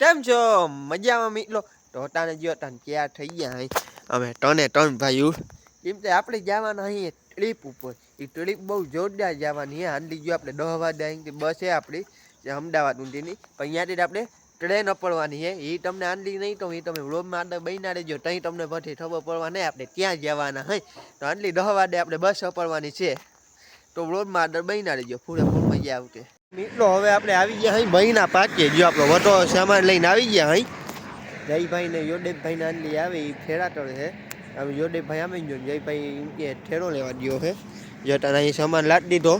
કેમ છો મજામાં મિત્રો તાને જો તને ક્યાં થઈ ગયા અહીં અમે ટને ટન ભાઈઓ એમ તે આપણે જવાના અહીં ટ્રીપ ઉપર એ ટ્રીપ બહુ જોરદાર જવાની છે હાંડી ગયો આપણે દહ વાગે અહીંથી બસ છે આપણી જે અમદાવાદ ઊંધીની પણ અહીંયાથી આપણે ટ્રેન અપડવાની છે એ તમને આંડલી નહીં તો એ તમે રોડમાં અંદર બહીના રહેજો ત્યાં તમને પછી ખબર પડવા નહીં આપણે ત્યાં જવાના હે તો આંડલી દહ વાગે આપણે બસ અપડવાની છે તો રોડમાં અંદર બહીના રહેજો પૂરેપૂર મજા આવતી. મિત્રો, હવે આપણે આવી ગયા અહીં મહિના પાકે જો આપણો વટો સામાન લઈને આવી ગયા અહીં જયભાઈ ને યોદેવભાઈ ના અંદર આવે એ ફેરાતળ છે હવે યોદેવભાઈ આમે જો જયભાઈ એમ કે ઠેરો લેવા ગયો છે જો તને અહીં સામાન લાદ દીધો.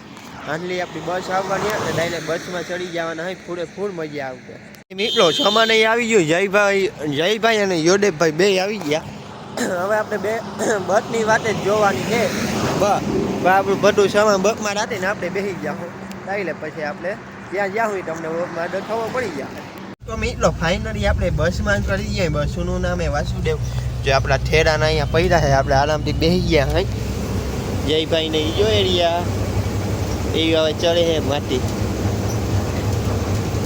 આટલી આપણી બસ આવવાની એટલે ડાયરેક્ટ બસમાં ચડી જવાના હોય ફૂડે ફૂડ મજા આવશે. મિત્રો, સામાન અહીં આવી ગયો. જયભાઈ જયભાઈ અને યોદેવભાઈ બે આવી ગયા. હવે આપણે બે, બસની વાતે જ જોવાની છે. બસ. આપણું બધું સામાન બકમાં રાખીને આપણે બેસી જાઓ લે પછી આપણે ત્યાં જ્યાં તમને બસમાં ખબર પડી જાય તો અમે એટલો ફાઇનલી આપણે બસમાં કરી દઈએ બસનું નામ એ વાસુદેવ. જે આપણા ઠેરાના અહીંયા પડ્યા છે, આપણે આરામથી બેસી ગયા હઈ. જયભાઈ ને ઈ જો એરિયા એ હવે ચડે છે માટી.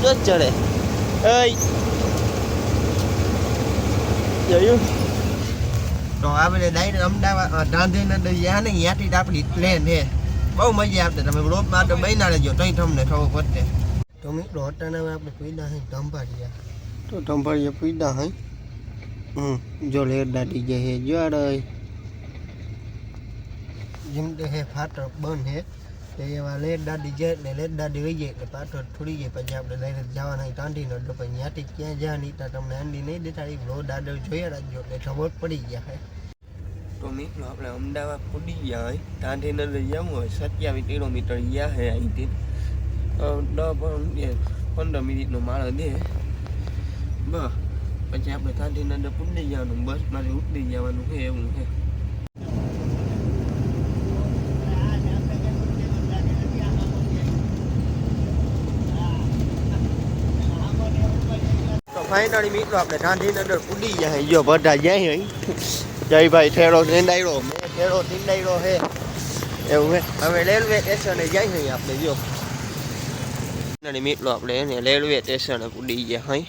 જો ચડે. જોયું? તો આપણે ડાયરેક્ટ અમદાવાદ ગાંધીનગર જ્યાં ને ત્યાંથી જ આપણી પ્લેન છે. બહુ મજા આવશે તમે રોપમાં તો બહીના રહેજો તઈ તમને ખબર પડશે. તો મિત્રો અટાણા આપણે પીડા હઈ ધંભાળિયા તો ધંભાળિયા પીડા હઈ. હમ જો લેર દાટી જાય હે જો આડે જેમ હે ફાટક બંધ હે. એવા લેટ દાડી જાય એટલે લેટ દાદી વહી જાય એટલે પાછળ થોડી જાય પછી આપણે ડાયરેક્ટ જવાના હોય ગાંધીનગર તો પછી ત્યાંથી ક્યાં જ્યાં નહીં ત્યાં તમને આંડી નહીં દેતા એ રોડ દાદર જોયા રાખજો એટલે ખબર પડી ગયા હે તો મિત્રો આપણે અમદાવાદ પૂડી ગયા હોય. ગાંધીનગર જવું હોય. સત્યાવીસ કિલોમીટર ગયા હે અહીંથી. દસ પંદર મિનિટનો માળો દે. બસ. પછી આપણે ગાંધીનગર પૂડી જવાનું. બસમાંથી ઉતરી જવાનું છે એવું છે. ફાઇનલી મિત્રો આપણે ગાંધીનગર પૂડી ગયા જો બધા જાય હોય જયભાઈ ઠેરો ટીંડાયડો મેં ઠેરો ટીંડાયડો હે. એવું હે. હવે રેલવે સ્ટેશને જાય અહીં આપણે, જો. નાની મિત્રો આપણે એને રેલવે સ્ટેશને પૂડી ગયા અહીં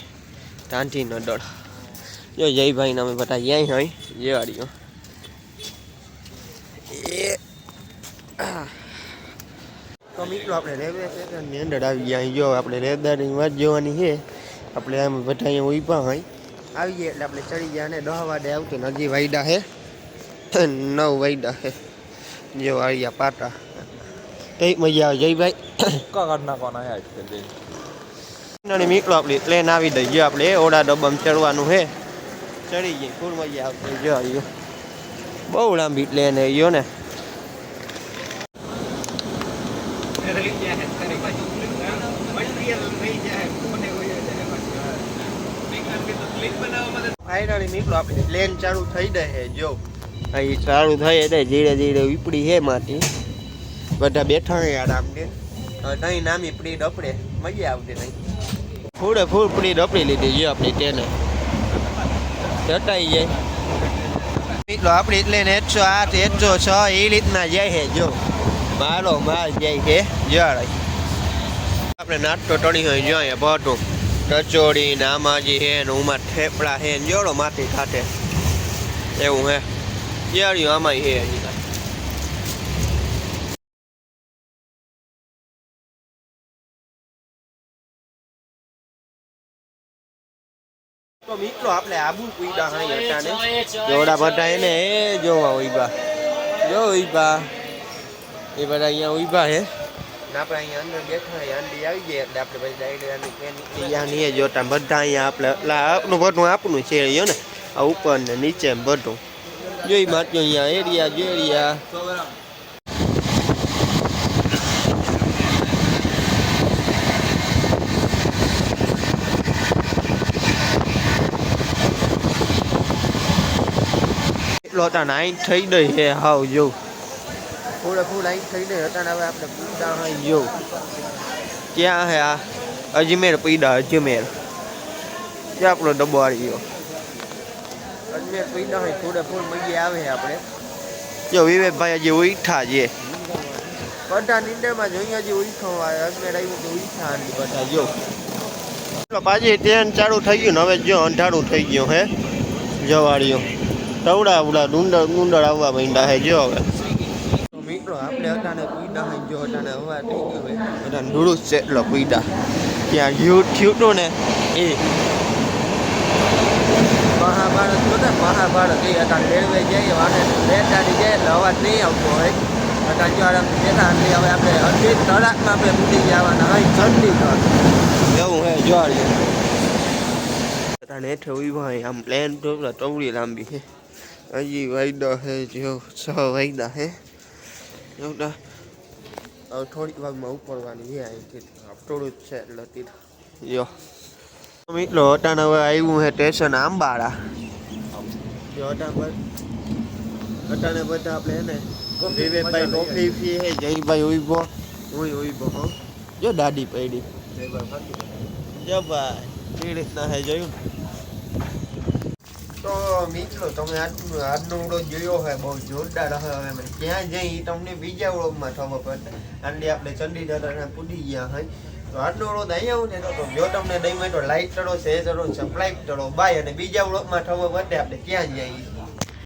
ગાંધીનગર. જો જયભાઈ અમે બધા જાય હોય જેવાડીઓ. એ. તો મિત્રો, આપણે રેલવે સ્ટેશનની અંદર આવી ગયા જો, આપણે રેલગાડીની વાત જોવાની છે આપણે આમ બધા અહીંયા ઊભા હોય. આવી ગયા એટલે આપણે ચડી ગયા અને દહ વાડે આવતું હજી વાયડા હે. નવ વાયડા હે. જો આવ્યા પાટા. કઈ મજા આવે. જયભાઈ કાઢ નાખવાના હે નાની મીકલો આપણી પ્લેન આવી દઈ. જો આપણે ઓડા ડબ્બામાં ચડવાનું છે ચડી ગઈ. ફૂલ મજા આવશે. જો આવ્યો બહુ લાંબી પ્લેન છે યો ને. ફાઇનલી નીકળો, આપણે પ્લેન ચાલુ થઈ દે જો. અહીં ચાલુ થઈ એટલે ધીરે ધીરે ઉપડી હે માટી બધા બેઠા આરામથી હવે નહીં નામી પડી ડપડે. મજા આવતી નહીં ફૂડે ફૂડ પડી ડપડી લીધી જો આપણી તેને. ચટાઈ જાય. નીકળો, આપણી પ્લેન એકસો આઠ એકસો છ એ રીતના જાય છે, જો. મારો માલ જાય છે જળ આપણે નાટો ટણી હોય જો અહીંયા ભટું કચોડી ને આમાજી હે ને ઉમાં થેપડા હે ને જોડો માથી ખાતે એવું હે. યાળ્યું આમાં હે હજી તો મિત્રો આપણે આબુ કુઈડા હાઈ હટાને. જોડા બધા એને એ જોવા ઉઈબા. જો ઉઈબા. એ બધા અહીંયા ઉઈબા હે. અહીંયા અંદર બેઠા હોય આંડી આવી જાય એટલે આપણે પછી ડાયરેક્ટ આની પેન અહીંયા નહીં જોતા બધા અહીંયા આપણે એટલે આપનું બધું આપનું છે યો ને આ ઉપર ને નીચે ને બધું જોઈ માત્યો અહીંયા એરિયા જો એરિયા એટલો હતા નાઈન થઈ ગઈ છે હાવ જો ફૂલ આઈ થઈ ગઈ હતા હવે આપણે પૂજા હોય જો. ક્યાં હે આ? અજમેર પૈડા અજમેર. ક્યાં આપણો ડબ્બો આવી ગયો? અજમેર પૈડા હોય પૂરે ફૂલ મજી આવે આપણે. જો, વિવેકભાઈ હજી ઉઠા છે. બધા નિંદરમાં જોઈએ હજી ઉઠો અજમેર આવ્યું તો ઉઠા બધા, જો. પાછી ટ્રેન ચાલુ થઈ ગયું ને, હવે જો અંધારું થઈ ગયું હે. જવાળીઓ. ટવડા ઉડા ડુંડળ ડુંડળ આવવા માંડ્યા હે, જો હવે. મિત્રો આપણે અટાને પીડા હે જો અટાને હવા થઈ ગયો હે અટાને ડુડું છે એટલો પીડા ત્યાં યુ થયું તું ને એ મહાભારત તો ને મહાભારત એ અટાને રેલવે જઈએ વાને રેલગાડી જાય એટલે અવાજ નહીં આવતો હોય અટાને જો આરામ બેઠા એટલે હવે આપણે અડધી કલાકમાં આપણે મૂકી જવાના હોય ચંદીગઢ એવું હે જોડે અટાને હેઠે ઊભા હોય આમ પ્લેન તો ટવડી લાંબી છે હજી વાયદા હે જો છ વાયદા હે એવું હવે થોડીક વાગમાં ઉપડવાની છે અહીંથી થોડું જ છે એટલે તીર જો મિત્રો અટાણે હવે આવ્યું છે સ્ટેશન આંબાળા. જો અટાણ પર અટાણે બધા આપણે એને વિવેકભાઈ ટોપી ફી હે જયભાઈ ઊભો હું હો. જો દાદી પડી. જો ભાઈ એ રીતના હે જોયું તો મિત્રો, તમે આજનો વ્લોગ જોયો હોય, બહુ જોરદાર હશે હવે અમે ક્યાં જઈ તમને બીજા વ્લોગમાં ખબર પડશે આંડી આપણે ચંડીગઢ પૂરી ગયા હોય. તો આજનો વ્લોગ અહીંયા આવું ને તો જો તમને દઈ તો લાઈક કરો શેર કરો સબસ્ક્રાઈબ કરો. બાય અને બીજા વ્લોગમાં ખબર પડે આપણે ક્યાં જઈએ